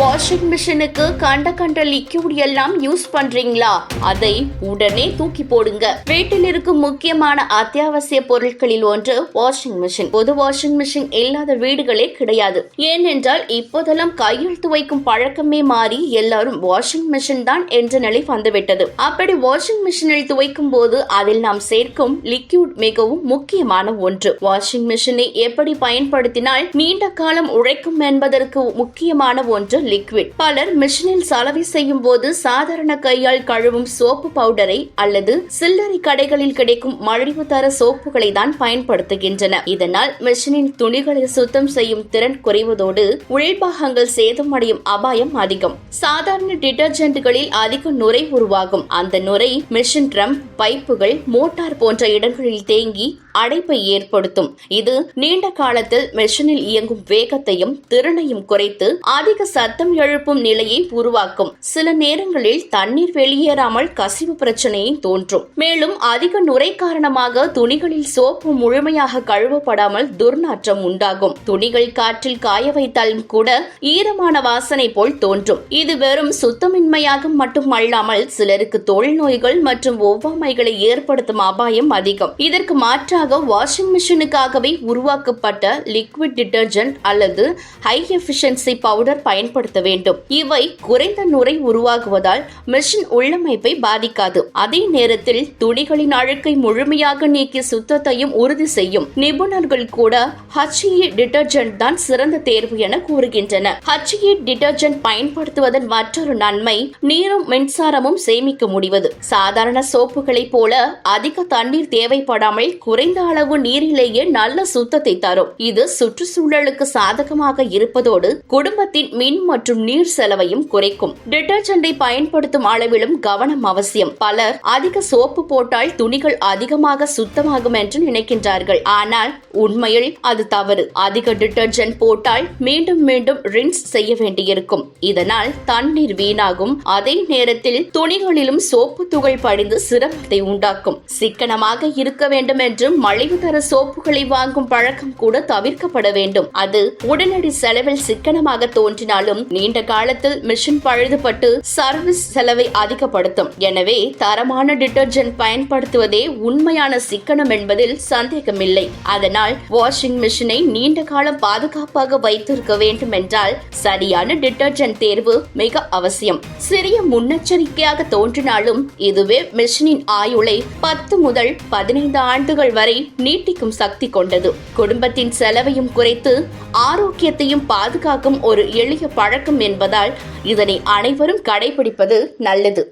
Washing மிஷினுக்கு கண்ட கண்ட லிக்யூட் எல்லாம் யூஸ் பண்றீங்களா? அதை உடனே தூக்கி போடுங்க. வீட்டில் இருக்கும் முக்கியமான அத்தியாவசிய பொருட்களில் ஒன்று வாஷிங் மிஷின் பொது வாஷிங் மிஷின் இல்லாத வீடுகளே கிடையாது. ஏனென்றால் இப்போதெல்லாம் கையில் துவைக்கும் பழக்கமே மாறி எல்லாரும் வாஷிங் மிஷின் தான் என்ற நிலை வந்துவிட்டது. அப்படி வாஷிங் மிஷினில் துவைக்கும் போது அதில் நாம் சேர்க்கும் லிக்யூட் மிகவும் முக்கியமான ஒன்று. வாஷிங் மிஷினை எப்படி பயன்படுத்தினால் நீண்ட காலம் உழைக்கும் என்பதற்கு முக்கியமான ஒன்று லிக்விட் பலர் மிஷினில் சலவை செய்யும் போது சாதாரண கையால் கழுவும் சோப்பு பவுடரை அல்லது சில்லறை கடைகளில் கிடைக்கும் மலிவு தர சோப்புகளை தான் பயன்படுத்துகின்றன இதனால் மிஷினின் துணிகளை சுத்தம் செய்யும் திறன் குறைவதோடு உழைப்பாகங்கள் சேதமடையும் அபாயம் அதிகம். சாதாரண டிடர்ஜென்ட்களில் அதிக நுரை உருவாகும். அந்த நுரை மிஷின் ட்ரம் பைப்புகள் மோட்டார் போன்ற இடங்களில் தேங்கி அடைப்பை ஏற்படுத்தும். இது நீண்ட காலத்தில் மெஷினில் இயங்கும் வேகத்தையும் திறனையும் குறைத்து அதிக சத்தம் எழுப்பும் நிலையை உருவாக்கும். சில நேரங்களில் தண்ணீர் வெளியேறாமல் கசிவு பிரச்சனையும் தோன்றும். மேலும் அதிக நுரை காரணமாக துணிகளில் சோப்பு முழுமையாக கழுவப்படாமல் துர்நாற்றம் உண்டாகும். துணிகள் காற்றில் காய வைத்தாலும் கூட ஈரமான வாசனை போல் தோன்றும். இது வெறும் சுத்தமின்மையாக மட்டுமல்லாமல் சிலருக்கு தோல் நோய்கள் மற்றும் ஒவ்வாமைகளை ஏற்படுத்தும் அபாயம் அதிகம். இதற்கு மாற்றாக வாஷிங் மிஷினுக்காகவே உருவாக்கப்பட்ட லிக்விட் டிட்டர்ஜென்ட் அல்லது ஹை எஃபிஷியன்சி பவுடர் பயன்படுத்த பயன்படுத்த வேண்டும். இவை குறைந்த நுரை உருவாகுவதால் மிஷின் உள்ளமைப்பை பாதிக்காது. அதே நேரத்தில் துணிகளின் அழுக்கை முழுமையாக நீக்கி சுத்தத்தையும் உறுதி செய்யும் நிபுணர்கள் கூட ஹச்இ டிட்டர்ஜென்ட் தான் சிறந்த தேர்வு என கூறுகின்றனர். ஹச்இ டிட்டர்ஜென்ட் பயன்படுத்துவதன் மற்றொரு நன்மை நீரும் மின்சாரமும் சேமிக்க முடிவது. சாதாரண சோப்புகளைப் போல அதிக தண்ணீர் தேவைப்படாமல் குறைந்த அளவு நீரிலேயே நல்ல சுத்தத்தை தரும். இது சுற்றுச்சூழலுக்கு சாதகமாக இருப்பதோடு குடும்பத்தின் மின் மற்றும் நீர் செலவையும் குறைக்கும். டிட்டர்ஜெண்டை பயன்படுத்தும் அளவிலும் கவனம் அவசியம். பலர் அதிக சோப்பு போட்டால் துணிகள் அதிகமாக சுத்தமாகும் என்று நினைக்கின்றார்கள். ஆனால் உண்மையில் அது தவறு. அதிக டிட்டர்ஜென்ட் போட்டால் மீண்டும் மீண்டும் ரின்ஸ் செய்ய வேண்டியிருக்கும். இதனால் தண்ணீர் வீணாகும். அதே நேரத்தில் துணிகளிலும் சோப்பு துகள் படிந்து சிரமத்தை உண்டாக்கும். சிக்கனமாக இருக்க வேண்டும் என்று மலிவு தர சோப்புகளை வாங்கும் பழக்கம் கூட தவிர்க்கப்பட வேண்டும். அது உடனடி செலவில் சிக்கனமாக தோன்றினாலும் நீண்ட காலத்தில் மிஷின் பழுதுபட்டு சர்வீஸ் செலவை அதிகப்படுத்தும். எனவே தரமான டிட்டர்ஜென்ட் பயன்படுத்துவதே உண்மையான சிக்கனம் என்பதில் சந்தேகமில்லை. அதனால் வாஷிங் மிஷினை நீண்ட காலம் பாதுகாப்பாக வைத்திருக்க வேண்டும் என்றால் சரியான டிட்டர்ஜென்ட் தேர்வு மிக அவசியம். சிறிய முன்னெச்சரிக்கையாக தோன்றினாலும் இதுவே மிஷினின் ஆயுளை பத்து முதல் பதினைந்து ஆண்டுகள் வரை நீட்டிக்கும் சக்தி கொண்டது. குடும்பத்தின் செலவையும் குறைத்து ஆரோக்கியத்தையும் பாதுகாக்கும் ஒரு எளிய நடக்கும் என்பதால் இதனை அனைவரும் கடைபிடிப்பது நல்லது.